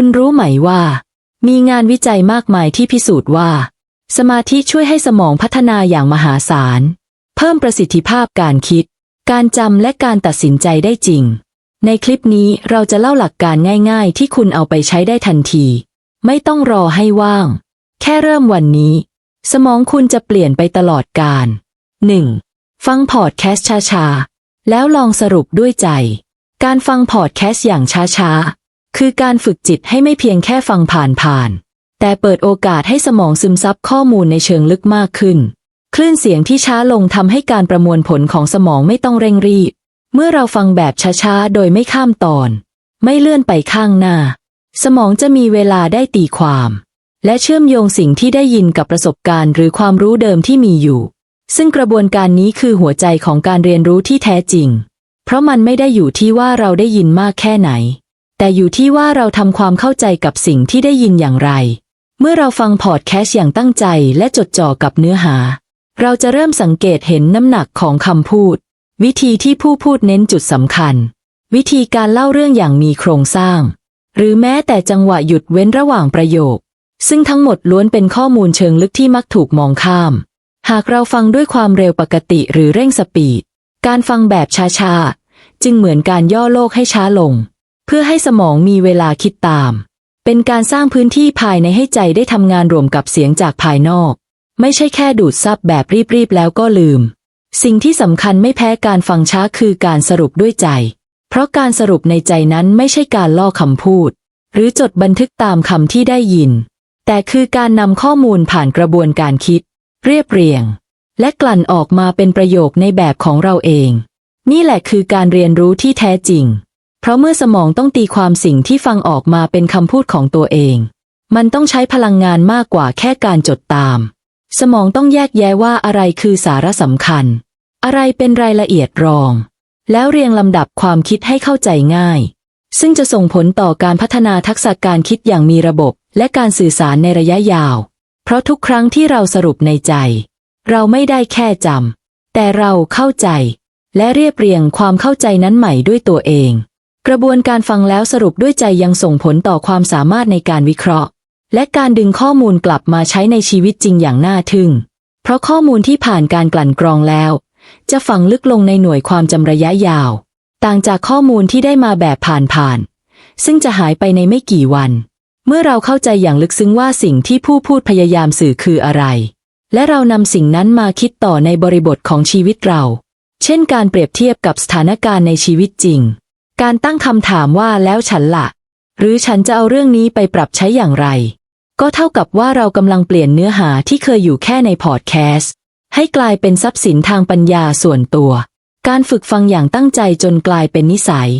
คุณรู้ไหมว่า มีงานวิจัยมากมายที่พิสูจน์ว่า สมาธิช่วยให้สมองพัฒนาอย่างมหาศาล เพิ่มประสิทธิภาพการคิด การจำและการตัดสินใจได้จริง ในคลิปนี้เราจะเล่าหลักการง่าย ๆ ที่คุณเอาไปใช้ได้ทันที ไม่ต้องรอให้ว่าง แค่เริ่มวันนี้ สมองคุณจะเปลี่ยนไปตลอดกาล 1. ฟังพอดแคสต์ช้าๆแล้วลองสรุปด้วยใจ การฟังพอดแคสต์อย่างช้าๆ คือการฝึกจิตให้ไม่เพียงแค่ฟังผ่านๆ แต่เปิดโอกาสให้สมองซึมซับข้อมูลในเชิงลึกมากขึ้น คลื่นเสียงที่ช้าลงทำให้การประมวลผลของสมองไม่ต้องเร่งรีบ เมื่อเราฟังแบบช้าๆ โดยไม่ข้ามตอน ไม่เลื่อนไปข้างหน้า สมองจะมีเวลาได้ตีความ และเชื่อมโยงสิ่งที่ได้ยินกับประสบการณ์ หรือความรู้เดิมที่มีอยู่ ซึ่งกระบวนการนี้คือหัวใจของการเรียนรู้ที่แท้จริง เพราะมันไม่ได้อยู่ที่ว่าเราได้ยินมากแค่ไหน แต่อยู่ที่ว่าเราทำความเข้าใจกับสิ่งที่ได้ยินอย่างไร เมื่อเราฟังพอดแคสต์อย่างตั้งใจและจดจ่อกับเนื้อหา เราจะเริ่มสังเกตเห็นน้ำหนักของคำพูด วิธีที่ผู้พูดเน้นจุดสำคัญ วิธีการเล่าเรื่องอย่างมีโครงสร้าง หรือแม้แต่จังหวะหยุดเว้นระหว่างประโยค ซึ่งทั้งหมดล้วนเป็นข้อมูลเชิงลึกที่มักถูกมองข้าม หากเราฟังด้วยความเร็วปกติหรือเร่งสปีด การฟังแบบช้าๆ จึงเหมือนการย่อโลกให้ช้าลง เพื่อให้สมองมีเวลาคิดตาม เป็นการสร้างพื้นที่ภายในให้ใจได้ทำงานรวมกับเสียงจากภายนอก ไม่ใช่แค่ดูดซับแบบรีบๆแล้วก็ลืม สิ่งที่สำคัญไม่แพ้การฟังช้าคือการสรุปด้วยใจ เพราะการสรุปในใจนั้นไม่ใช่การล่อคำพูด หรือจดบันทึกตามคำที่ได้ยิน แต่คือการนำข้อมูลผ่านกระบวนการคิด เรียบเรียง และกลั่นออกมาเป็นประโยคในแบบของเราเอง นี่แหละคือการเรียนรู้ที่แท้จริง เพราะเมื่อสมองต้องตีความสิ่งที่ฟังออกมาเป็นคำพูดของตัวเอง มันต้องใช้พลังงานมากกว่าแค่การจดตาม สมองต้องแยกแยะว่าอะไรคือสาระสำคัญ อะไรเป็นรายละเอียดรอง แล้วเรียงลำดับความคิดให้เข้าใจง่าย ซึ่งจะส่งผลต่อการพัฒนาทักษะการคิดอย่างมีระบบ และการสื่อสารในระยะยาว เพราะทุกครั้งที่เราสรุปในใจ เราไม่ได้แค่จำแต่เราเข้าใจ และเรียบเรียงความเข้าใจนั้นใหม่ด้วยตัวเอง กระบวนการฟังแล้วสรุปด้วยใจยังส่งผลต่อความสามารถในการวิเคราะห์ และการดึงข้อมูลกลับมาใช้ในชีวิตจริงอย่างน่าทึ่ง เพราะข้อมูลที่ผ่านการกลั่นกรองแล้ว จะฝังลึกลงในหน่วยความจำระยะยาว ต่างจากข้อมูลที่ได้มาแบบผ่านๆซึ่งจะหายไปในไม่กี่วัน เมื่อเราเข้าใจอย่างลึกซึ้งว่าสิ่งที่ผู้พูดพยายามสื่อคืออะไร และเรานำสิ่งนั้นมาคิดต่อในบริบทของชีวิตเรา เช่น การเปรียบเทียบกับสถานการณ์ในชีวิตจริง การตั้งคำถามว่าแล้วฉันละ่ะ หรือฉันจะเอาเรื่องนี้ไปปรับใช้อย่างไร ก็เท่ากับว่าเรากำลังเปลี่ยนเนื้อหาที่เคยอยู่แค่ในพอดแคสต์ให้กลายเป็นทรัพย์สินทางปัญญาส่วนตัว การฝึกฟังอย่างตั้งใจจนกลายเป็นนิสัย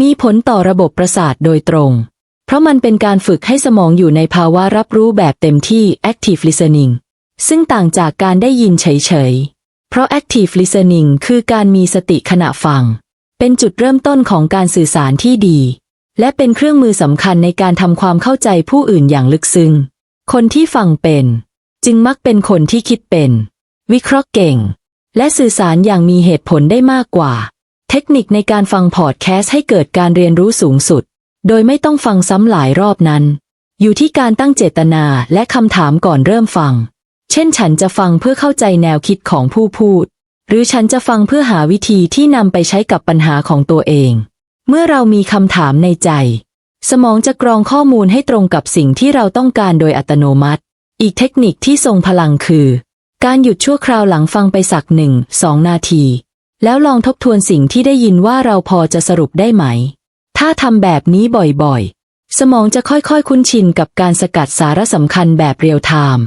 มีผลต่อระบบประสาทโดยตรง เพราะมันเป็นการฝึกให้สมองอยู่ในภาวะรับรู้แบบเต็มที่ active listening ซึ่งต่างจากการได้ยินเฉยๆ เพราะ active listening คือการมีสติขณะฟัง เป็นจุดเริ่มต้นของการสื่อสารที่ดี และเป็นเครื่องมือสำคัญในการทำความเข้าใจผู้อื่นอย่างลึกซึ้ง คนที่ฟังเป็น จึงมักเป็นคนที่คิดเป็น วิเคราะห์เก่ง และสื่อสารอย่างมีเหตุผลได้มากกว่า เทคนิคในการฟังพอดแคสต์ให้เกิดการเรียนรู้สูงสุด โดยไม่ต้องฟังซ้ำหลายรอบนั้น อยู่ที่การตั้งเจตนาและคำถามก่อนเริ่มฟัง เช่นฉันจะฟังเพื่อเข้าใจแนวคิดของผู้พูด หรือฉันจะฟังเพื่อหาวิธีที่นำไปใช้กับปัญหาของตัวเอง เมื่อเรามีคำถามในใจ สมองจะกรองข้อมูลให้ตรงกับสิ่งที่เราต้องการโดยอัตโนมัติ อีกเทคนิคที่ทรงพลังคือ การหยุดชั่วคราวหลังฟังไปสักหนึ่งสองนาที แล้วลองทบทวนสิ่งที่ได้ยินว่าเราพอจะสรุปได้ไหม ถ้าทำแบบนี้บ่อยๆ สมองจะค่อยๆ คุ้นชินกับการสกัดสาระสำคัญแบบเรียลไทม์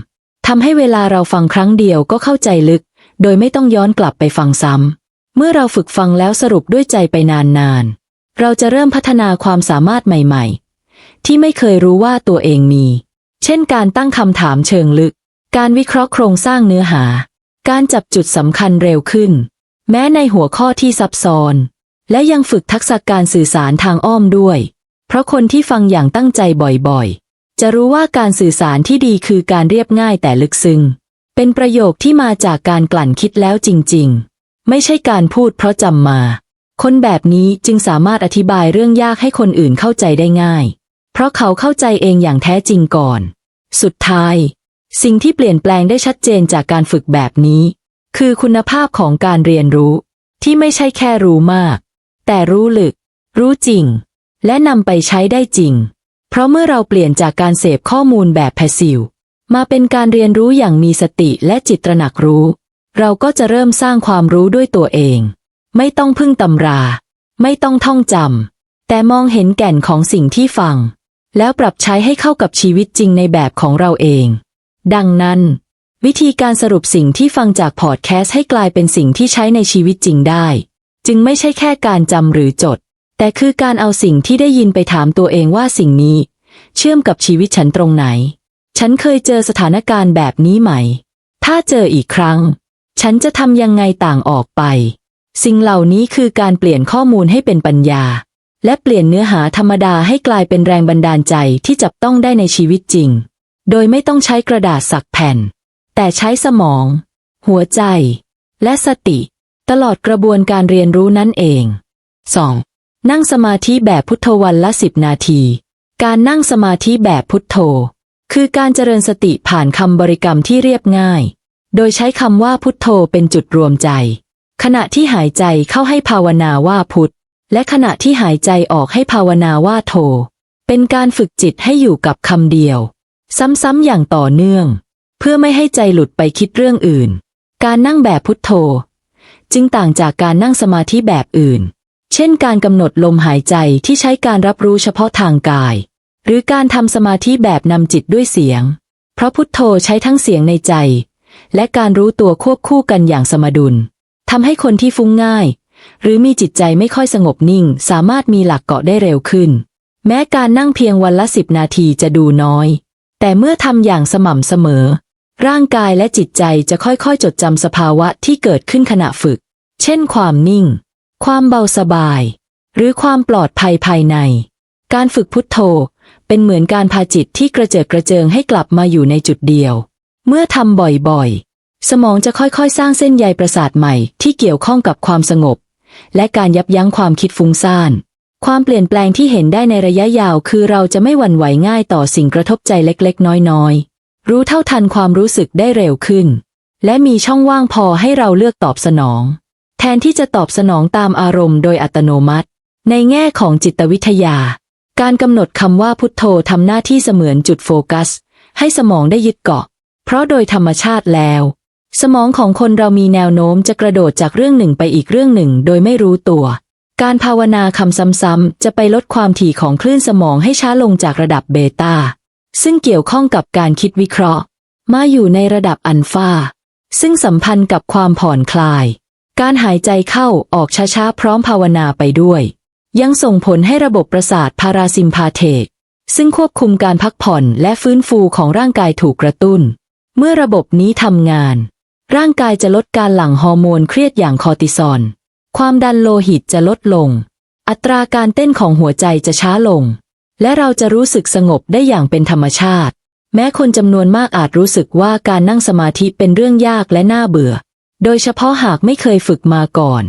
ทำให้เวลาเราฟังครั้งเดียวก็เข้าใจลึก โดยไม่ต้องย้อนกลับไปฟังซ้ำ เมื่อเราฝึกฟังแล้วสรุปด้วยใจไปนานๆ เราจะเริ่มพัฒนาความสามารถใหม่ๆ ที่ไม่เคยรู้ว่าตัวเองมี เช่นการตั้งคำถามเชิงลึก การวิเคราะห์โครงสร้างเนื้อหา การจับจุดสำคัญเร็วขึ้น แม้ในหัวข้อที่ซับซ้อน และยังฝึกทักษะการสื่อสารทางอ้อมด้วย เพราะคนที่ฟังอย่างตั้งใจบ่อยๆ จะรู้ว่าการสื่อสารที่ดีคือการเรียบง่ายแต่ลึกซึ้ง เป็นประโยคที่มาจากการกลั่นคิดแล้วจริง ๆ ไม่ใช่การพูดเพราะจำมา คนแบบนี้จึงสามารถอธิบายเรื่องยากให้คนอื่นเข้าใจได้ง่าย เพราะเขาเข้าใจเองอย่างแท้จริงก่อน สุดท้าย สิ่งที่เปลี่ยนแปลงได้ชัดเจนจากการฝึกแบบนี้ คือคุณภาพของการเรียนรู้ ที่ไม่ใช่แค่รู้มาก แต่รู้ลึก รู้จริง และนำไปใช้ได้จริง เพราะเมื่อเราเปลี่ยนจากการเสพข้อมูลแบบแพสซีฟ มาเป็นการเรียนรู้อย่างมีสติและจิตตระหนักรู้ เราก็จะเริ่มสร้างความรู้ด้วยตัวเอง ไม่ต้องพึ่งตำรา ไม่ต้องท่องจำแต่มองเห็นแก่นของสิ่งที่ฟัง แล้วปรับใช้ให้เข้ากับชีวิตจริงในแบบของเราเอง ดังนั้น วิธีการสรุปสิ่งที่ฟังจากพอดแคสต์ให้กลายเป็นสิ่งที่ใช้ในชีวิตจริงได้ จึงไม่ใช่แค่การจำหรือจด แต่คือการเอาสิ่งที่ได้ยินไปถามตัวเองว่าสิ่งนี้ เชื่อมกับชีวิตฉันตรงไหน ฉันเคยเจอสถานการณ์แบบนี้ไหม ถ้าเจออีกครั้ง ฉันจะทำยังไงต่างออกไป สิ่งเหล่านี้คือการเปลี่ยนข้อมูลให้เป็นปัญญา และเปลี่ยนเนื้อหาธรรมดาให้กลายเป็นแรงบันดาลใจที่จับต้องได้ในชีวิตจริง โดยไม่ต้องใช้กระดาษสักแผ่น แต่ใช้สมอง หัวใจ และสติ ตลอดกระบวนการเรียนรู้นั่นเอง 2. นั่งสมาธิแบบพุทโธวันละสิบนาที การนั่งสมาธิแบบพุทโธ คือการเจริญสติผ่านคำบริกรรมที่เรียบง่าย โดยใช้คำว่าพุทโธเป็นจุดรวมใจ ขณะที่หายใจเข้าให้ภาวนาว่าพุทและขณะที่หายใจออกให้ภาวนาว่าโธเป็นการฝึกจิตให้อยู่กับคำเดียว ซ้ำๆอย่างต่อเนื่อง เพื่อไม่ให้ใจหลุดไปคิดเรื่องอื่น การนั่งแบบพุทโธ จึงต่างจากการนั่งสมาธิแบบอื่น เช่นการกำหนดลมหายใจที่ใช้การรับรู้เฉพาะทางกาย หรือการทำสมาธิแบบนำจิตด้วยเสียง เพราะพุทโธใช้ทั้งเสียงในใจ และการรู้ตัวควบคู่กันอย่างสมดุลทำให้คนที่ฟุ้งง่าย หรือมีจิตใจไม่ค่อยสงบนิ่ง สามารถมีหลักเกาะได้เร็วขึ้น แม้การนั่งเพียงวันละสิบนาทีจะดูน้อย แต่เมื่อทำอย่างสม่ำเสมอ ร่างกายและจิตใจจะค่อยๆ จดจำสภาวะที่เกิดขึ้นขณะฝึก เช่น ความนิ่ง ความเบาสบาย หรือความปลอดภัยภายใน การฝึกพุทโธ เป็นเหมือนการพาจิตที่กระเจิดกระเจิงให้กลับมาอยู่ในจุดเดียว เมื่อทำบ่อยๆ สมองจะค่อยๆ สร้างเส้นใยประสาทใหม่ที่เกี่ยวข้องกับความสงบ และการยับยั้งความคิดฟุ้งซ่าน ความเปลี่ยนแปลงที่เห็นได้ในระยะยาวคือเราจะไม่หวั่นไหวง่ายต่อสิ่งกระทบใจเล็กๆ น้อยๆ รู้เท่าทันความรู้สึกได้เร็วขึ้น และมีช่องว่างพอให้เราเลือกตอบสนอง แทนที่จะตอบสนองตามอารมณ์โดยอัตโนมัติ ในแง่ของจิตวิทยา การกำหนดคำว่าพุทโธทำหน้าที่เสมือนจุดโฟกัส ให้สมองได้ยึดเกาะ เพราะโดยธรรมชาติแล้ว สมองของคนเรามีแนวโน้มจะกระโดดจากเรื่องหนึ่งไปอีกเรื่องหนึ่ง โดยไม่รู้ตัว การภาวนาคำซ้ำๆจะไปลดความถี่ของคลื่นสมองให้ช้าลงจากระดับเบต้าซึ่งเกี่ยวข้องกับการคิดวิเคราะห์ มาอยู่ในระดับอัลฟาซึ่งสัมพันธ์กับความผ่อนคลาย การหายใจเข้าออกช้าๆพร้อมภาวนาไปด้วย ยังส่งผลให้ระบบประสาทพาราซิมพาเทกซึ่งควบคุมการพักผ่อนและฟื้นฟูของร่างกายถูกกระตุ้น เมื่อระบบนี้ทำงาน ร่างกายจะลดการหลั่งฮอร์โมนเครียดอย่างคอร์ติซอล ความดันโลหิตจะลดลง อัตราการเต้นของหัวใจจะช้าลง และเราจะรู้สึกสงบได้อย่างเป็นธรรมชาติ แม้คนจำนวนมากอาจรู้สึกว่าการนั่งสมาธิเป็นเรื่องยากและน่าเบื่อ โดยเฉพาะหากไม่เคยฝึกมาก่อน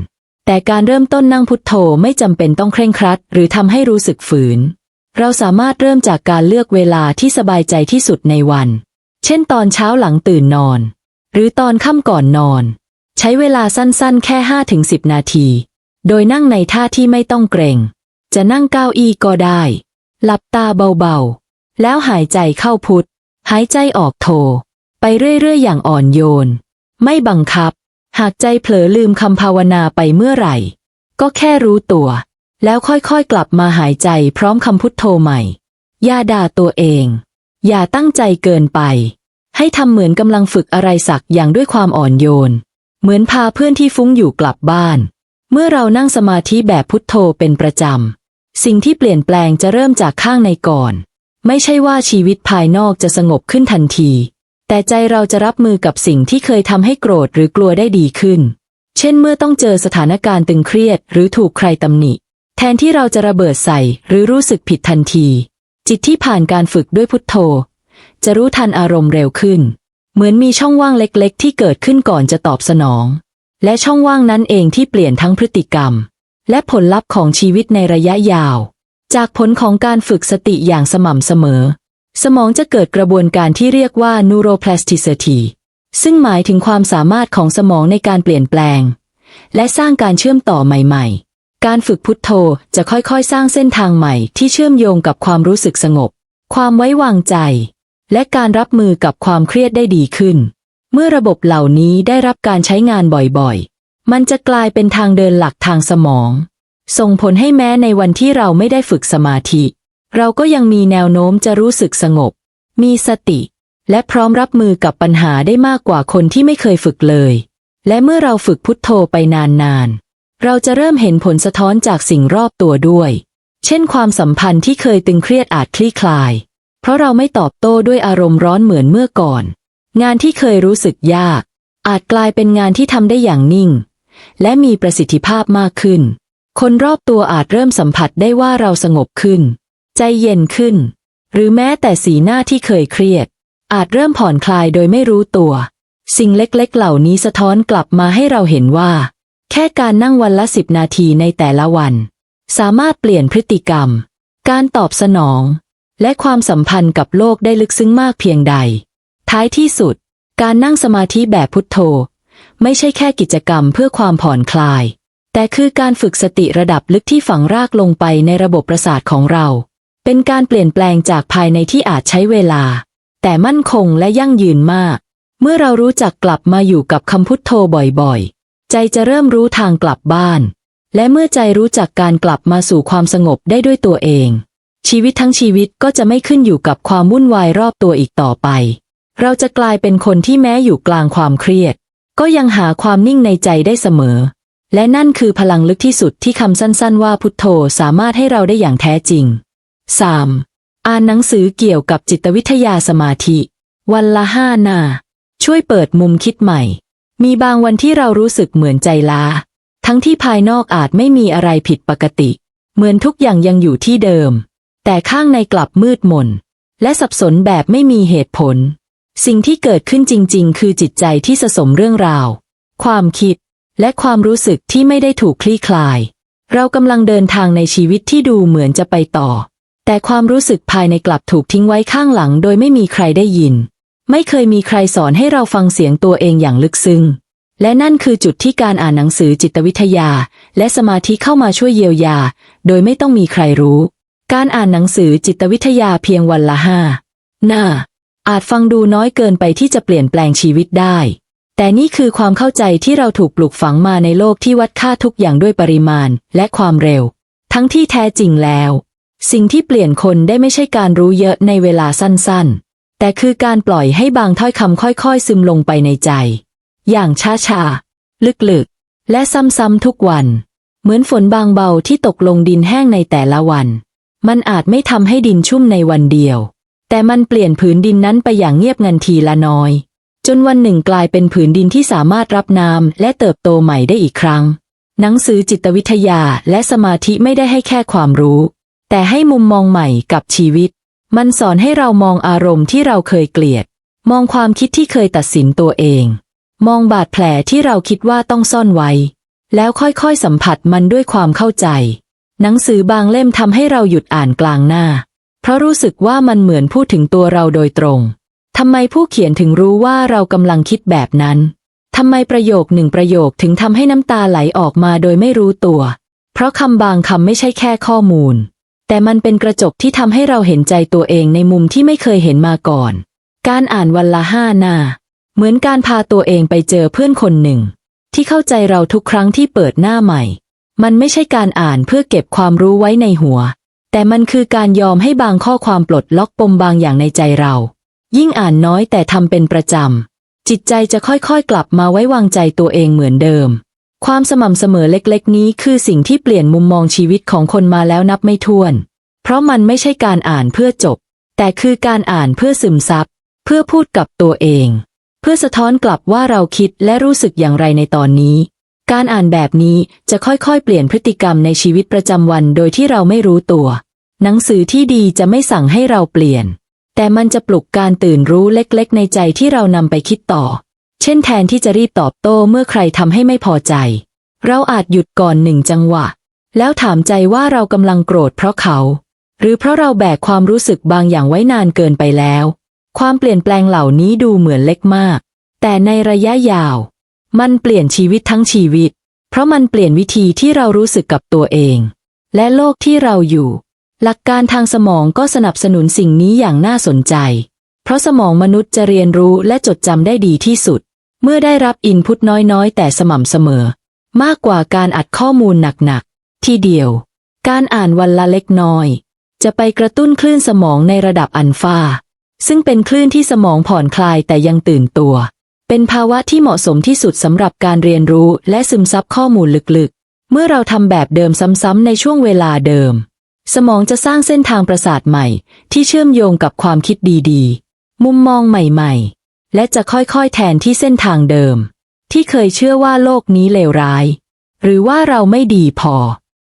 แต่การเริ่มต้นนั่งพุทโธไม่จำเป็นต้องเคร่งครัด หรือทำให้รู้สึกฝืน เราสามารถเริ่มจากการเลือกเวลาที่สบายใจที่สุดในวัน เช่นตอนเช้าหลังตื่นนอน หรือตอนค่ำก่อนนอน ใช้เวลาสั้นๆ แค่ 5-10 นาที โดยนั่งในท่าที่ไม่ต้องเกรง จะนั่งเก้าอี้ก็ได้ หลับตาเบาๆ แล้วหายใจเข้าพุทหายใจออกโท ไปเรื่อยๆ อย่างอ่อนโยน ไม่บังคับ หากใจเผลอลืมคำภาวนาไปเมื่อไหร่ ก็แค่รู้ตัว แล้วค่อยๆกลับมาหายใจพร้อมคำพุทโธใหม่ อย่าด่าตัวเอง อย่าตั้งใจเกินไป ให้ทำเหมือนกำลังฝึกอะไรสักอย่างด้วยความอ่อนโยน เหมือนพาเพื่อนที่ฟุ้งอยู่กลับบ้าน เมื่อเรานั่งสมาธิแบบพุทโธเป็นประจำ สิ่งที่เปลี่ยนแปลงจะเริ่มจากข้างในก่อน ไม่ใช่ว่าชีวิตภายนอกจะสงบขึ้นทันที แต่ใจเราจะรับมือกับสิ่งที่เคยทำให้โกรธหรือกลัวได้ดีขึ้น เช่นเมื่อต้องเจอสถานการณ์ตึงเครียด หรือถูกใครตำหนิ แทนที่เราจะระเบิดใส่หรือรู้สึกผิดทันที จิตที่ผ่านการฝึกด้วยพุทโธ จะรู้ทันอารมณ์เร็วขึ้น เหมือนมีช่องว่างเล็กๆ ที่เกิดขึ้นก่อนจะตอบสนอง และช่องว่างนั้นเองที่เปลี่ยนทั้งพฤติกรรม และผลลัพธ์ของชีวิตในระยะยาว จากผลของการฝึกสติอย่างสม่ำเสมอ สมองจะเกิดกระบวนการที่เรียกว่า neuroplasticity ซึ่งหมายถึงความสามารถของสมองในการเปลี่ยนแปลง และสร้างการเชื่อมต่อใหม่ ๆ การฝึกพุทโธจะค่อยๆ สร้างเส้นทางใหม่ที่เชื่อมโยงกับความรู้สึกสงบ ความไว้วางใจ และการรับมือกับความเครียดได้ดีขึ้น เมื่อระบบเหล่านี้ได้รับการใช้งานบ่อยๆ มันจะกลายเป็นทางเดินหลักทางสมอง ส่งผลให้แม้ในวันที่เราไม่ได้ฝึกสมาธิ เราก็ยังมีแนวโน้มจะรู้สึกสงบ มีสติ และพร้อมรับมือกับปัญหาได้มากกว่าคนที่ไม่เคยฝึกเลย และเมื่อเราฝึกพุทโธไปนานๆ เราจะเริ่มเห็นผลสะท้อนจากสิ่งรอบตัวด้วย เช่นความสัมพันธ์ที่เคยตึงเครียดอาจคลี่คลาย เพราะเราไม่ตอบโต้ด้วยอารมณ์ร้อนเหมือนเมื่อก่อน งานที่เคยรู้สึกยาก อาจกลายเป็นงานที่ทำได้อย่างนิ่ง และมีประสิทธิภาพมากขึ้น คนรอบตัวอาจเริ่มสัมผัสได้ว่าเราสงบขึ้น ใจเย็นขึ้น หรือแม้แต่สีหน้าที่เคยเครียด อาจเริ่มผ่อนคลายโดยไม่รู้ตัว สิ่งเล็กๆ เหล่านี้สะท้อนกลับมาให้เราเห็นว่า แค่การนั่งวันละสิบนาทีในแต่ละวัน สามารถเปลี่ยนพฤติกรรม การตอบสนอง และความสัมพันธ์กับโลกได้ลึกซึ้งมากเพียงใด ท้ายที่สุด การนั่งสมาธิแบบพุทโธ ไม่ใช่แค่กิจกรรมเพื่อความผ่อนคลายแต่คือการฝึกสติระดับลึกที่ฝังรากลงไปในระบบประสาทของเรา เป็นการเปลี่ยนแปลงจากภายในที่อาจใช้เวลา แต่มั่นคงและยั่งยืนมาก เมื่อเรารู้จักกลับมาอยู่กับคำพุทโธบ่อยๆ ใจจะเริ่มรู้ทางกลับบ้าน และเมื่อใจรู้จักการกลับมาสู่ความสงบได้ด้วยตัวเอง ชีวิตทั้งชีวิตก็จะไม่ขึ้นอยู่กับความวุ่นวายรอบตัวอีกต่อไป เราจะกลายเป็นคนที่แม้อยู่กลางความเครียด ก็ยังหาความนิ่งในใจได้เสมอ และนั่นคือพลังลึกที่สุดที่คำสั้นๆว่าพุทโธสามารถให้เราได้อย่างแท้จริง 3. อ่านหนังสือเกี่ยวกับจิตวิทยาสมาธิ วันละห้าหน้า ช่วยเปิดมุมคิดใหม่ มีบางวันที่เรารู้สึกเหมือนใจล้า ทั้งที่ภายนอกอาจไม่มีอะไรผิดปกติ เหมือนทุกอย่างยังอยู่ที่เดิม แต่ข้างในกลับมืดมน และสับสนแบบไม่มีเหตุผล สิ่งที่เกิดขึ้นจริง ๆ คือจิตใจที่สะสมเรื่องราว ความคิด และความรู้สึกที่ไม่ได้ถูกคลี่คลาย เรากำลังเดินทางในชีวิตที่ดูเหมือนจะไปต่อ แต่ความรู้สึกภายในกลับถูกทิ้งไว้ข้างหลังโดยไม่มีใครได้ยิน ไม่เคยมีใครสอนให้เราฟังเสียงตัวเองอย่างลึกซึ้ง และนั่นคือจุดที่การอ่านหนังสือจิตวิทยา และสมาธิเข้ามาช่วยเยียวยา โดยไม่ต้องมีใครรู้ การอ่านหนังสือจิตวิทยาเพียงวันละห้าหน้า อาจฟังดูน้อยเกินไปที่จะเปลี่ยนแปลงชีวิตได้ แต่นี่คือความเข้าใจที่เราถูกปลูกฝังมาในโลกที่วัดค่าทุกอย่างด้วยปริมาณและความเร็ว ทั้งที่แท้จริงแล้ว สิ่งที่เปลี่ยนคนได้ไม่ใช่การรู้เยอะในเวลาสั้นๆ แต่คือการปล่อยให้บางถ้อยคำค่อยๆ ซึมลงไปในใจ อย่างช้าๆ ลึกๆ และซ้ำๆทุกวัน เหมือนฝนบางเบาที่ตกลงดินแห้งในแต่ละวัน มันอาจไม่ทำให้ดินชุ่มในวันเดียว แต่มันเปลี่ยนผืนดินนั้นไปอย่างเงียบงันทีละน้อย จนวันหนึ่งกลายเป็นผืนดินที่สามารถรับน้ำและเติบโตใหม่ได้อีกครั้ง หนังสือจิตวิทยาและสมาธิไม่ได้ให้แค่ความรู้ แต่ให้มุมมองใหม่กับชีวิต มันสอนให้เรามองอารมณ์ที่เราเคยเกลียด มองความคิดที่เคยตัดสินตัวเอง มองบาดแผลที่เราคิดว่าต้องซ่อนไว้ แล้วค่อยๆสัมผัสมันด้วยความเข้าใจ หนังสือบางเล่มทำให้เราหยุดอ่านกลางหน้า เพราะรู้สึกว่ามันเหมือนพูดถึงตัวเราโดยตรงทำไมผู้เขียนถึงรู้ว่าเรากำลังคิดแบบนั้น ทำไมประโยคหนึ่งประโยคถึงทำให้น้ำตาไหลออกมาโดยไม่รู้ตัว เพราะคำบางคำไม่ใช่แค่ข้อมูล แต่มันเป็นกระจกที่ทำให้เราเห็นใจตัวเองในมุมที่ไม่เคยเห็นมาก่อน การอ่านวันละห้าหน้า เหมือนการพาตัวเองไปเจอเพื่อนคนหนึ่ง ที่เข้าใจเราทุกครั้งที่เปิดหน้าใหม่ มันไม่ใช่การอ่านเพื่อเก็บความรู้ไว้ในหัว แต่มันคือการยอมให้บางข้อความปลดล็อกปมบางอย่างในใจเรา ยิ่งอ่านน้อยแต่ทำเป็นประจำจิตใจจะค่อยๆกลับมาไว้วางใจตัวเองเหมือนเดิม ความสม่ำเสมอเล็กๆ นี้คือสิ่งที่เปลี่ยนมุมมองชีวิตของคนมาแล้วนับไม่ถ้วน เพราะมันไม่ใช่การอ่านเพื่อจบ แต่คือการอ่านเพื่อซึมซับ เพื่อพูดกับตัวเอง เพื่อสะท้อนกลับว่าเราคิดและรู้สึกอย่างไรในตอนนี้ การอ่านแบบนี้จะค่อยๆ เปลี่ยนพฤติกรรมในชีวิตประจำวันโดยที่เราไม่รู้ตัว หนังสือที่ดีจะไม่สั่งให้เราเปลี่ยน แต่มันจะปลุกการตื่นรู้เล็กๆ ในใจที่เรานำไปคิดต่อ เช่นแทนที่จะรีบตอบโต้เมื่อใครทำให้ไม่พอใจ เราอาจหยุดก่อนหนึ่งจังหวะ แล้วถามใจว่าเรากำลังโกรธเพราะเขา หรือเพราะเราแบกความรู้สึกบางอย่างไว้นานเกินไปแล้ว ความเปลี่ยนแปลงเหล่านี้ดูเหมือนเล็กมาก แต่ในระยะยาว มันเปลี่ยนชีวิตทั้งชีวิต เพราะมันเปลี่ยนวิธีที่เรารู้สึกกับตัวเอง และโลกที่เราอยู่ หลักการทางสมองก็สนับสนุนสิ่งนี้อย่างน่าสนใจ เพราะสมองมนุษย์จะเรียนรู้และจดจำได้ดีที่สุด เมื่อได้รับอินพุตน้อยๆ แต่สม่ำเสมอ มากกว่าการอัดข้อมูลหนักๆ ที่เดียว การอ่านวันละเล็กน้อย จะไปกระตุ้นคลื่นสมองในระดับอัลฟาซึ่งเป็นคลื่นที่สมองผ่อนคลายแต่ยังตื่นตัว เป็นภาวะที่เหมาะสมที่สุดสำหรับการเรียนรู้และซึมซับข้อมูลลึกๆ เมื่อเราทำแบบเดิมซ้ำๆในช่วงเวลาเดิม สมองจะสร้างเส้นทางประสาทใหม่ ที่เชื่อมโยงกับความคิดดีๆ มุมมองใหม่ๆ และจะค่อยๆแทนที่เส้นทางเดิม ที่เคยเชื่อว่าโลกนี้เลวร้าย หรือว่าเราไม่ดีพอ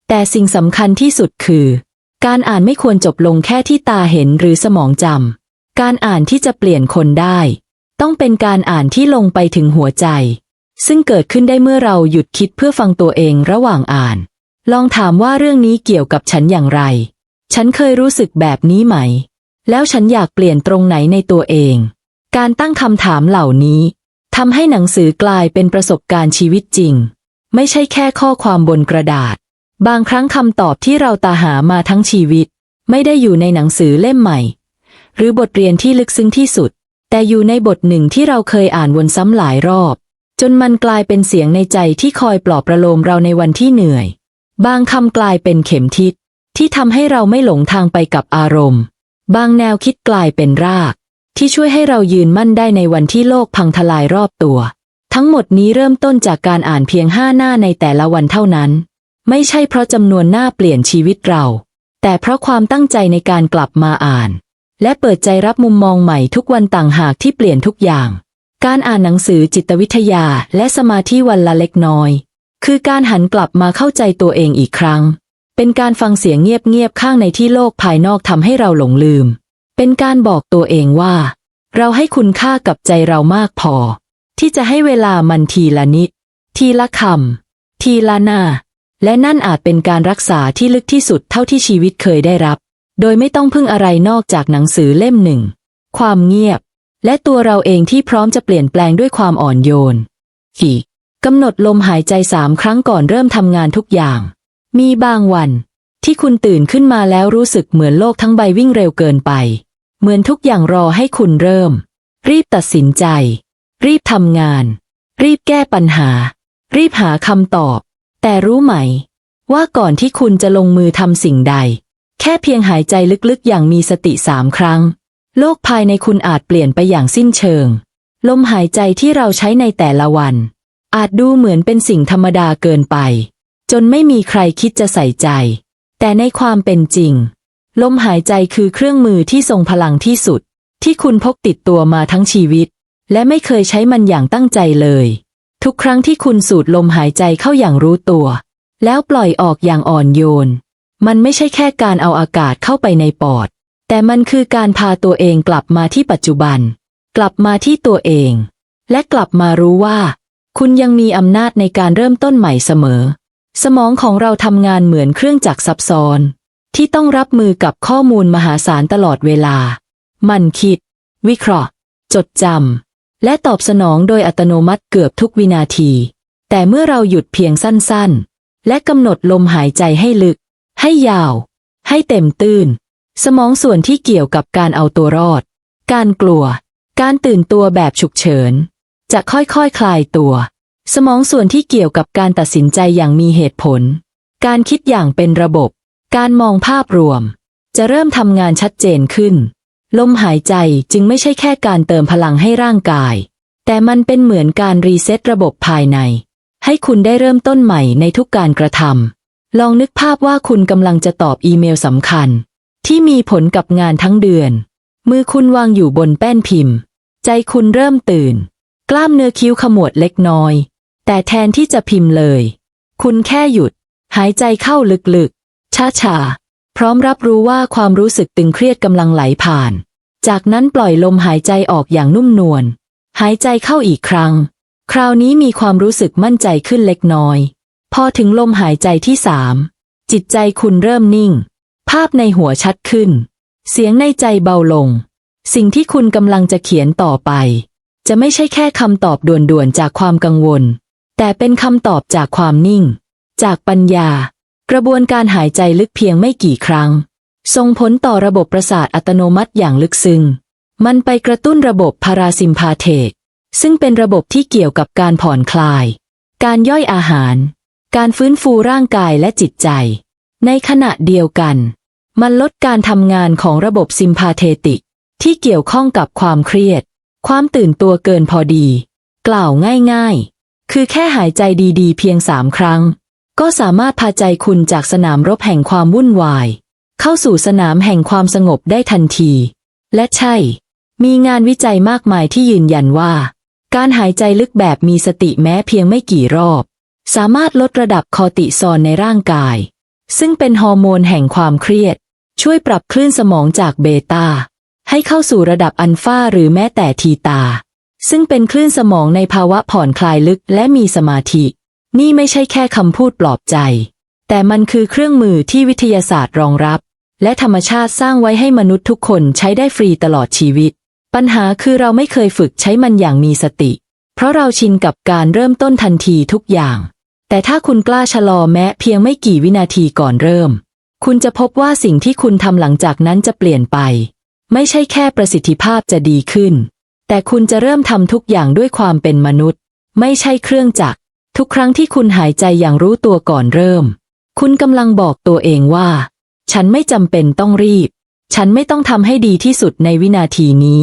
แต่สิ่งสำคัญที่สุดคือ การอ่านไม่ควรจบลงแค่ที่ตาเห็นหรือสมองจำการอ่านที่จะเปลี่ยนคนได้ ต้องเป็นการอ่านที่ลงไปถึงหัวใจ ซึ่งเกิดขึ้นได้เมื่อเราหยุดคิดเพื่อฟังตัวเองระหว่างอ่าน ลองถามว่าเรื่องนี้เกี่ยวกับฉันอย่างไร ฉันเคยรู้สึกแบบนี้ไหม แล้วฉันอยากเปลี่ยนตรงไหนในตัวเอง การตั้งคำถามเหล่านี้ทำให้หนังสือกลายเป็นประสบการณ์ชีวิตจริง ไม่ใช่แค่ข้อความบนกระดาษ บางครั้งคำตอบที่เราตาหามาทั้งชีวิต ไม่ได้อยู่ในหนังสือเล่มใหม่ หรือบทเรียนที่ลึกซึ้งที่สุด แต่อยู่ในบทหนึ่งที่เราเคยอ่านวนซ้ำหลายรอบ จนมันกลายเป็นเสียงในใจที่คอยปลอบประโลมเราในวันที่เหนื่อย บางคำกลายเป็นเข็มทิศที่ทำให้เราไม่หลงทางไปกับอารมณ์ บางแนวคิดกลายเป็นราก ที่ช่วยให้เรายืนมั่นได้ในวันที่โลกพังทลายรอบตัว ทั้งหมดนี้เริ่มต้นจากการอ่านเพียงห้าหน้าในแต่ละวันเท่านั้น ไม่ใช่เพราะจำนวนหน้าเปลี่ยนชีวิตเรา แต่เพราะความตั้งใจในการกลับมาอ่าน และเปิดใจรับมุมมองใหม่ทุกวันต่างหากที่เปลี่ยนทุกอย่าง การอ่านหนังสือจิตวิทยาและสมาธิวันละเล็กน้อย คือการหันกลับมาเข้าใจตัวเองอีกครั้ง เป็นการฟังเสียงเงียบๆข้างในที่โลกภายนอกทำให้เราหลงลืม เป็นการบอกตัวเองว่า เราให้คุณค่ากับใจเรามากพอ ที่จะให้เวลามันทีละนิด ทีละคำทีละหน้า และนั่นอาจเป็นการรักษาที่ลึกที่สุดเท่าที่ชีวิตเคยได้รับ โดยไม่ต้องพึ่งอะไรนอกจากหนังสือเล่มหนึ่ง ความเงียบ และตัวเราเองที่พร้อมจะเปลี่ยนแปลงด้วยความอ่อนโยน อีกกำหนดลมหายใจสามครั้งก่อนเริ่มทำงานทุกอย่าง มีบางวันที่คุณตื่นขึ้นมาแล้วรู้สึกเหมือนโลกทั้งใบวิ่งเร็วเกินไป เหมือนทุกอย่างรอให้คุณเริ่ม รีบตัดสินใจ รีบทำงาน รีบแก้ปัญหา รีบหาคำตอบ แต่รู้ไหม ว่าก่อนที่คุณจะลงมือทำสิ่งใด แค่เพียงหายใจลึกๆ อย่างมีสติสามครั้ง โลกภายในคุณอาจเปลี่ยนไปอย่างสิ้นเชิง ลมหายใจที่เราใช้ในแต่ละวัน อาจดูเหมือนเป็นสิ่งธรรมดาเกินไป จนไม่มีใครคิดจะใส่ใจ แต่ในความเป็นจริง ลมหายใจคือเครื่องมือที่ทรงพลังที่สุด ที่คุณพกติดตัวมาทั้งชีวิต และไม่เคยใช้มันอย่างตั้งใจเลย ทุกครั้งที่คุณสูดลมหายใจเข้าอย่างรู้ตัว แล้วปล่อยออกอย่างอ่อนโยน มันไม่ใช่แค่การเอาอากาศเข้าไปในปอด แต่มันคือการพาตัวเองกลับมาที่ปัจจุบัน กลับมาที่ตัวเอง และกลับมารู้ว่า คุณยังมีอำนาจในการเริ่มต้นใหม่เสมอ สมองของเราทำงานเหมือนเครื่องจักรซับซ้อน ที่ต้องรับมือกับข้อมูลมหาศาลตลอดเวลา มันคิด วิเคราะห์ จดจำ และตอบสนองโดยอัตโนมัติเกือบทุกวินาที แต่เมื่อเราหยุดเพียงสั้นๆ และกำหนดลมหายใจให้ลึก ให้ยาว ให้เต็มตื้น สมองส่วนที่เกี่ยวกับการเอาตัวรอด การกลัว การตื่นตัวแบบฉุกเฉิน จะค่อยๆคคลายตัว สมองส่วนที่เกี่ยวกับการตัดสินใจอย่างมีเหตุผล การคิดอย่างเป็นระบบ การมองภาพรวม จะเริ่มทำงานชัดเจนขึ้น ลมหายใจจึงไม่ใช่แค่การเติมพลังให้ร่างกาย แต่มันเป็นเหมือนการรีเซ็ตระบบภายใน ให้คุณได้เริ่มต้นใหม่ในทุกการกระทำลองนึกภาพว่าคุณกำลังจะตอบอีเมลสำคัญ ที่มีผลกับงานทั้งเดือน มือคุณวางอยู่บนแป้นพิมพ์ ใจคุณเริ่มตื่น กล้ามเนื้อคิ้วขมวดเล็กน้อย แต่แทนที่จะพิมพ์เลย คุณแค่หยุด หายใจเข้าลึกๆ ช้าๆพร้อมรับรู้ว่าความรู้สึกตึงเครียดกำลังไหลผ่าน จากนั้นปล่อยลมหายใจออกอย่างนุ่มนวล หายใจเข้าอีกครั้ง คราวนี้มีความรู้สึกมั่นใจขึ้นเล็กน้อย พอถึงลมหายใจที่สาม จิตใจคุณเริ่มนิ่ง ภาพในหัวชัดขึ้น เสียงในใจเบาลง สิ่งที่คุณกำลังจะเขียนต่อไป จะไม่ใช่แค่คำตอบด่วนๆจากความกังวล แต่เป็นคำตอบจากความนิ่ง จากปัญญา กระบวนการหายใจลึกเพียงไม่กี่ครั้ง ส่งผลต่อระบบประสาทอัตโนมัติอย่างลึกซึ้ง มันไปกระตุ้นระบบพาราซิมพาเทกซึ่งเป็นระบบที่เกี่ยวกับการผ่อนคลาย การย่อยอาหาร การฟื้นฟูร่างกายและจิตใจ ในขณะเดียวกัน มันลดการทำงานของระบบซิมพาเทติก ที่เกี่ยวข้องกับความเครียด ความตื่นตัวเกินพอดี กล่าวง่ายๆ คือแค่หายใจดีๆ เพียงสามครั้ง ก็สามารถพาใจคุณจากสนามรบแห่งความวุ่นวาย เข้าสู่สนามแห่งความสงบได้ทันที และใช่ มีงานวิจัยมากมายที่ยืนยันว่า การหายใจลึกแบบมีสติแม้เพียงไม่กี่รอบ สามารถลดระดับคอติซอลในร่างกาย ซึ่งเป็นฮอร์โมนแห่งความเครียด ช่วยปรับคลื่นสมองจากเบต้าให้เข้าสู่ระดับอัลฟาหรือแม้แต่ทีตา ซึ่งเป็นคลื่นสมองในภาวะผ่อนคลายลึกและมีสมาธิ นี่ไม่ใช่แค่คำพูดปลอบใจ แต่มันคือเครื่องมือที่วิทยาศาสตร์รองรับ และธรรมชาติสร้างไว้ให้มนุษย์ทุกคนใช้ได้ฟรีตลอดชีวิต ปัญหาคือเราไม่เคยฝึกใช้มันอย่างมีสติ เพราะเราชินกับการเริ่มต้นทันทีทุกอย่าง แต่ถ้าคุณกล้าชะลอแม้เพียงไม่กี่วินาทีก่อนเริ่ม คุณจะพบว่าสิ่งที่คุณทำหลังจากนั้นจะเปลี่ยนไป ไม่ใช่แค่ประสิทธิภาพจะดีขึ้น แต่คุณจะเริ่มทำทุกอย่างด้วยความเป็นมนุษย์ ไม่ใช่เครื่องจักร ทุกครั้งที่คุณหายใจอย่างรู้ตัวก่อนเริ่ม คุณกำลังบอกตัวเองว่า ฉันไม่จำเป็นต้องรีบ ฉันไม่ต้องทำให้ดีที่สุดในวินาทีนี้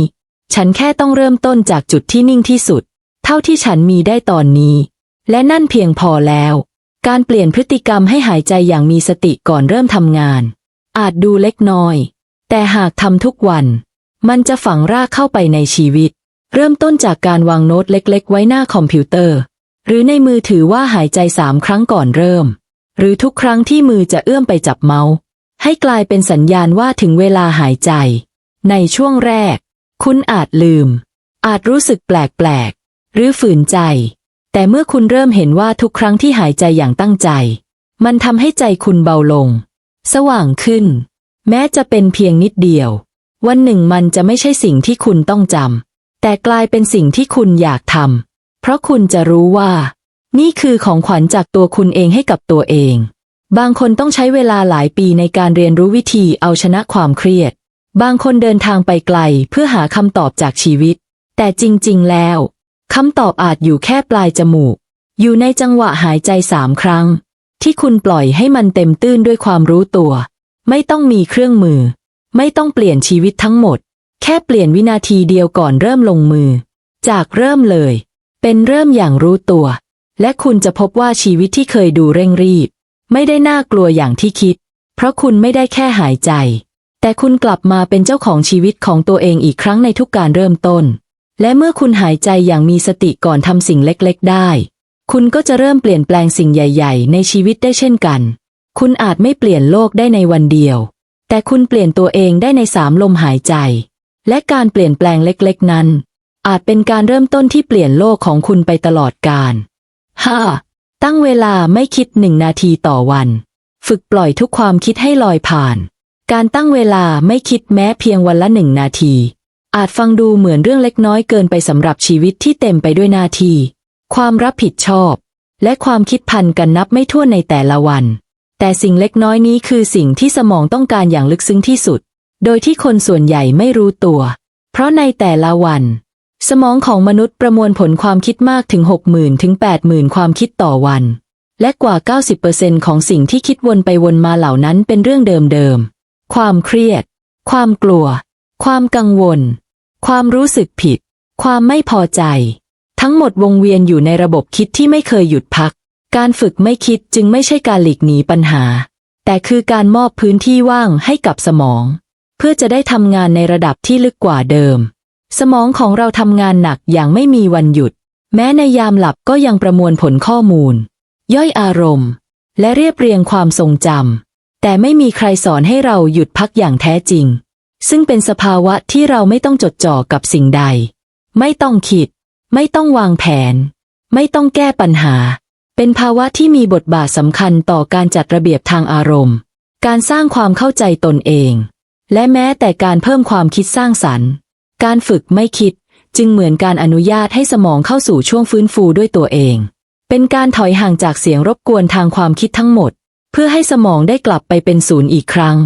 ฉันแค่ต้องเริ่มต้นจากจุดที่นิ่งที่สุด เท่าที่ฉันมีได้ตอนนี้ และนั่นเพียงพอแล้ว การเปลี่ยนพฤติกรรมให้หายใจอย่างมีสติก่อนเริ่มทำงาน อาจดูเล็กน้อย แต่หากทำทุกวัน มันจะฝังรากเข้าไปในชีวิต เริ่มต้นจากการวางโน้ตเล็ก ๆ ไว้หน้าคอมพิวเตอร์ หรือในมือถือว่าหายใจสามครั้งก่อนเริ่ม หรือทุกครั้งที่มือจะเอื้อมไปจับเมาส์ ให้กลายเป็นสัญญาณว่าถึงเวลาหายใจ ในช่วงแรก คุณอาจลืม อาจรู้สึกแปลกๆ หรือฝืนใจ แต่เมื่อคุณเริ่มเห็นว่าทุกครั้งที่หายใจอย่างตั้งใจ มันทำให้ใจคุณเบาลง สว่างขึ้น แม้จะเป็นเพียงนิดเดียว วันหนึ่งมันจะไม่ใช่สิ่งที่คุณต้องจำแต่กลายเป็นสิ่งที่คุณอยากทำ เพราะคุณจะรู้ว่า นี่คือของขวัญจากตัวคุณเองให้กับตัวเอง บางคนต้องใช้เวลาหลายปีในการเรียนรู้วิธีเอาชนะความเครียด บางคนเดินทางไปไกลเพื่อหาคำตอบจากชีวิต แต่จริง ๆ แล้วคำตอบอาจอยู่แค่ปลายจมูก อยู่ในจังหวะหายใจสามครั้ง ที่คุณปล่อยให้มันเต็มตื้นด้วยความรู้ตัว ไม่ต้องมีเครื่องมือ ไม่ต้องเปลี่ยนชีวิตทั้งหมด แค่เปลี่ยนวินาทีเดียวก่อนเริ่มลงมือ จากเริ่มเลย เป็นเริ่มอย่างรู้ตัว และคุณจะพบว่าชีวิตที่เคยดูเร่งรีบ ไม่ได้น่ากลัวอย่างที่คิด เพราะคุณไม่ได้แค่หายใจ แต่คุณกลับมาเป็นเจ้าของชีวิตของตัวเองอีกครั้งในทุกการเริ่มต้น และเมื่อคุณหายใจอย่างมีสติก่อนทำสิ่งเล็กๆ ได้ คุณก็จะเริ่มเปลี่ยนแปลงสิ่งใหญ่ ๆ ในชีวิตได้เช่นกัน คุณอาจไม่เปลี่ยนโลกได้ในวันเดียว แต่คุณเปลี่ยนตัวเองได้ในสามลมหายใจ และการเปลี่ยนแปลงเล็กๆ นั้น อาจเป็นการเริ่มต้นที่เปลี่ยนโลกของคุณไปตลอดกาล 5. ตั้งเวลาไม่คิดหนึ่งนาทีต่อวัน ฝึกปล่อยทุกความคิดให้ลอยผ่าน การตั้งเวลาไม่คิดแม้เพียงวันละหนึ่งนาที อาจฟังดูเหมือนเรื่องเล็กน้อยเกินไปสำหรับชีวิตที่เต็มไปด้วยหน้าที่ ความรับผิดชอบ และความคิดพันกันนับไม่ถ้วนในแต่ละวัน แต่สิ่งเล็กน้อยนี้คือสิ่งที่สมองต้องการอย่างลึกซึ้งที่สุด โดยที่คนส่วนใหญ่ไม่รู้ตัว เพราะในแต่ละวัน สมองของมนุษย์ประมวลผลความคิดมากถึง 60,000 ถึง 80,000 ความคิดต่อวัน และกว่า 90%ของสิ่งที่คิดวนไปวนมาเหล่านั้นเป็นเรื่องเดิมๆ ความเครียด ความกลัว ความกังวล ความรู้สึกผิด ความไม่พอใจ ทั้งหมดวงเวียนอยู่ในระบบคิดที่ไม่เคยหยุดพัก การฝึกไม่คิดจึงไม่ใช่การหลีกหนีปัญหา แต่คือการมอบพื้นที่ว่างให้กับสมอง เพื่อจะได้ทำงานในระดับที่ลึกกว่าเดิม สมองของเราทำงานหนักอย่างไม่มีวันหยุด แม้ในยามหลับก็ยังประมวลผลข้อมูล ย่อยอารมณ์ และเรียบเรียงความทรงจำแต่ไม่มีใครสอนให้เราหยุดพักอย่างแท้จริง ซึ่งเป็นสภาวะที่เราไม่ต้องจดจ่อกับสิ่งใด ไม่ต้องคิด ไม่ต้องวางแผน ไม่ต้องแก้ปัญหา เป็นภาวะที่มีบทบาทสำคัญต่อการจัดระเบียบทางอารมณ์ การสร้างความเข้าใจตนเอง และแม้แต่การเพิ่มความคิดสร้างสรรค์ การฝึกไม่คิด จึงเหมือนการอนุญาตให้สมองเข้าสู่ช่วงฟื้นฟูด้วยตัวเอง เป็นการถอยห่างจากเสียงรบกวนทางความคิดทั้งหมด เพื่อให้สมองได้กลับไปเป็นศูนย์อีกครั้ง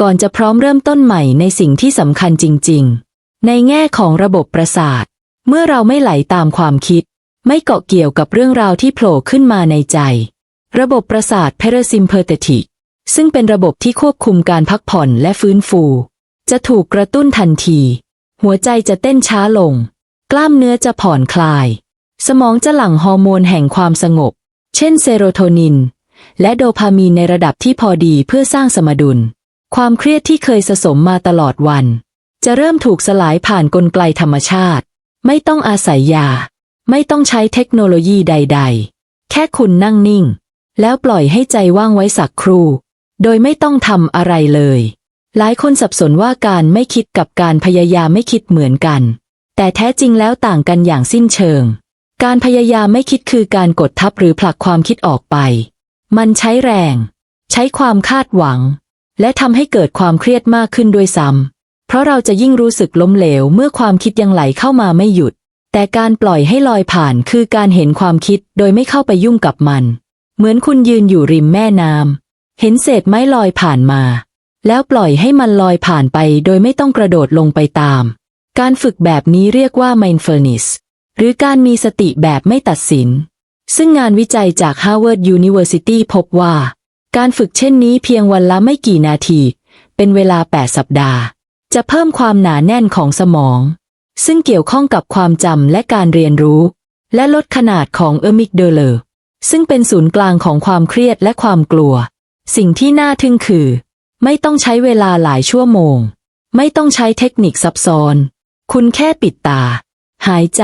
ก่อนจะพร้อมเริ่มต้นใหม่ในสิ่งที่สำคัญจริง ๆ ในแง่ของระบบประสาท เมื่อเราไม่ไหลตามความคิด ไม่เกาะเกี่ยวกับเรื่องราวที่โผล่ขึ้นมาในใจ ระบบประสาท parasympathetic ซึ่งเป็นระบบที่ควบคุมการพักผ่อนและฟื้นฟู จะถูกกระตุ้นทันที หัวใจจะเต้นช้าลง กล้ามเนื้อจะผ่อนคลาย สมองจะหลั่งฮอร์โมนแห่งความสงบ เช่นเซโรโทนิน และโดพามีนในระดับที่พอดีเพื่อสร้างสมดุล ความเครียดที่เคยสะสมมาตลอดวัน จะเริ่มถูกสลายผ่านกลไกธรรมชาติ ไม่ต้องอาศัยยา ไม่ต้องใช้เทคโนโลยีใด ๆ แค่คุณนั่งนิ่ง แล้วปล่อยให้ใจว่างไว้สักครู่ โดยไม่ต้องทำอะไรเลย หลายคนสับสนว่าการไม่คิดกับการพยายามไม่คิดเหมือนกัน แต่แท้จริงแล้วต่างกันอย่างสิ้นเชิง การพยายามไม่คิดคือการกดทับหรือผลักความคิดออกไป มันใช้แรง ใช้ความคาดหวัง และทำให้เกิดความเครียดมากขึ้นด้วยซ้ำเพราะเราจะยิ่งรู้สึกล้มเหลวเมื่อความคิดยังไหลเข้ามาไม่หยุด แต่การปล่อยให้ลอยผ่านคือการเห็นความคิดโดยไม่เข้าไปยุ่งกับมัน เหมือนคุณยืนอยู่ริมแม่น้ำเห็นเศษไม้ลอยผ่านมา แล้วปล่อยให้มันลอยผ่านไปโดยไม่ต้องกระโดดลงไปตาม การฝึกแบบนี้เรียกว่า mindfulness หรือการมีสติแบบไม่ตัดสิน ซึ่งงานวิจัยจาก Harvard University พบว่า การฝึกเช่นนี้เพียงวันละไม่กี่นาที เป็นเวลา 8 สัปดาห์ จะเพิ่มความหนาแน่นของสมอง ซึ่งเกี่ยวข้องกับความจำและการเรียนรู้ และลดขนาดของเอมิกเดเลอร์ซึ่งเป็นศูนย์กลางของความเครียดและความกลัว สิ่งที่น่าทึ่งคือ ไม่ต้องใช้เวลาหลายชั่วโมง ไม่ต้องใช้เทคนิคซับซ้อน คุณแค่ปิดตา หายใจ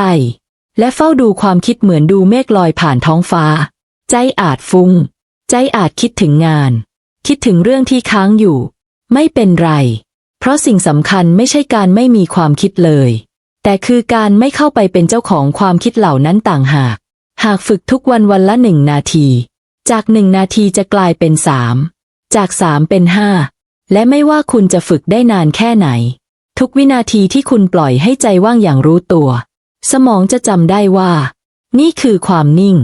และเฝ้าดูความคิดเหมือนดูเมฆลอยผ่านท้องฟ้า ใจอาจฟุง้ง ใจอาจคิดถึงงาน คิดถึงเรื่องที่ค้างอยู่ ไม่เป็นไร เพราะสิ่งสำคัญไม่ใช่การไม่มีความคิดเลย แต่คือการไม่เข้าไปเป็นเจ้าของความคิดเหล่านั้นต่างหาก หากฝึกทุกวันวันละหนึ่งนาที จากหนึ่งนาทีจะกลายเป็นสาม จากสามเป็นห้าและไม่ว่าคุณจะฝึกได้นานแค่ไหน ทุกวินาทีที่คุณปล่อยให้ใจว่างอย่างรู้ตัว สมองจะจำได้ว่า นี่คือความนิ่ง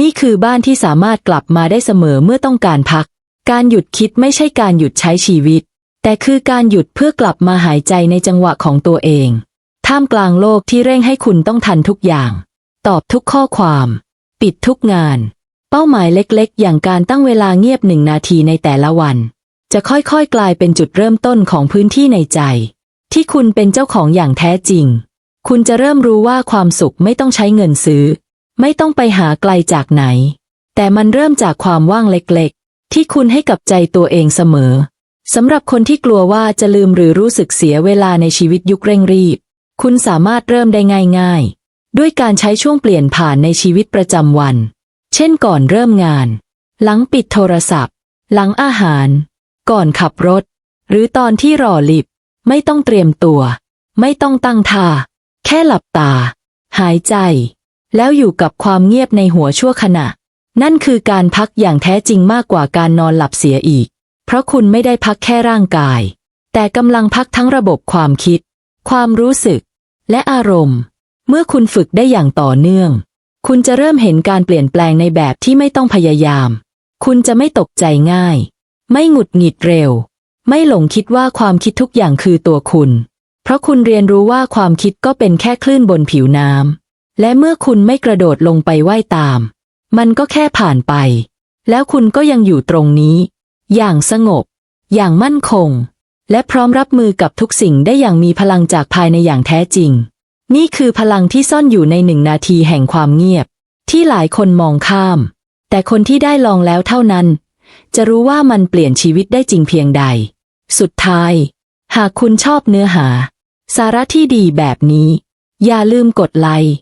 นี่คือบ้านที่สามารถกลับมาได้เสมอเมื่อต้องการพัก การหยุดคิดไม่ใช่การหยุดใช้ชีวิต แต่คือการหยุดเพื่อกลับมาหายใจในจังหวะของตัวเอง ท่ามกลางโลกที่เร่งให้คุณต้องทันทุกอย่าง ตอบทุกข้อความ ปิดทุกงาน เป้าหมายเล็กๆ อย่างการตั้งเวลาเงียบหนึ่งนาทีในแต่ละวัน จะค่อยๆ กลายเป็นจุดเริ่มต้นของพื้นที่ในใจ ที่คุณเป็นเจ้าของอย่างแท้จริง คุณจะเริ่มรู้ว่าความสุขไม่ต้องใช้เงินซื้อ ไม่ต้องไปหาไกลจากไหน แต่มันเริ่มจากความว่างเล็กๆ ที่คุณให้กับใจตัวเองเสมอสำหรับคนที่กลัวว่าจะลืมหรือรู้สึกเสียเวลาในชีวิตยุคเร่งรีบ คุณสามารถเริ่มได้ง่ายๆ ด้วยการใช้ช่วงเปลี่ยนผ่านในชีวิตประจำวัน เช่นก่อนเริ่มงาน หลังปิดโทรศัพท์ หลังอาหาร ก่อนขับรถ หรือตอนที่รอลิฟต์ไม่ต้องเตรียมตัว ไม่ต้องตั้งท่า แค่หลับตา หายใจ แล้วอยู่กับความเงียบในหัวชั่วขณะ นั่นคือการพักอย่างแท้จริงมากกว่าการนอนหลับเสียอีก เพราะคุณไม่ได้พักแค่ร่างกาย แต่กำลังพักทั้งระบบความคิด ความรู้สึก และอารมณ์ เมื่อคุณฝึกได้อย่างต่อเนื่อง คุณจะเริ่มเห็นการเปลี่ยนแปลงในแบบที่ไม่ต้องพยายาม คุณจะไม่ตกใจง่าย ไม่หงุดหงิดเร็ว ไม่หลงคิดว่าความคิดทุกอย่างคือตัวคุณ เพราะคุณเรียนรู้ว่าความคิดก็เป็นแค่คลื่นบนผิวน้ำ และเมื่อคุณไม่กระโดดลงไปไว่ายตาม มันก็แค่ผ่านไป แล้วคุณก็ยังอยู่ตรงนี้ อย่างสงบ อย่างมั่นคง และพร้อมรับมือกับทุกสิ่งได้อย่างมีพลังจากภายในอย่างแท้จริง นี่คือพลังที่ซ่อนอยู่ในหนึ่งนาทีแห่งความเงียบ ที่หลายคนมองข้าม แต่คนที่ได้ลองแล้วเท่านั้น จะรู้ว่ามันเปลี่ยนชีวิตได้จริงเพียงใด สุดท้าย หากคุณชอบเนื้อหา สาระที่ดีแบบนี้ อย่าลืมกดไลค์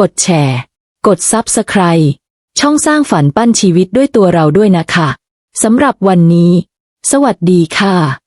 กดแชร์ กดซับสไคร b ช่องสร้างฝันปั้นชีวิตด้วยตัวเราด้วยนะคะสำหรับวันนี้ สวัสดีค่ะ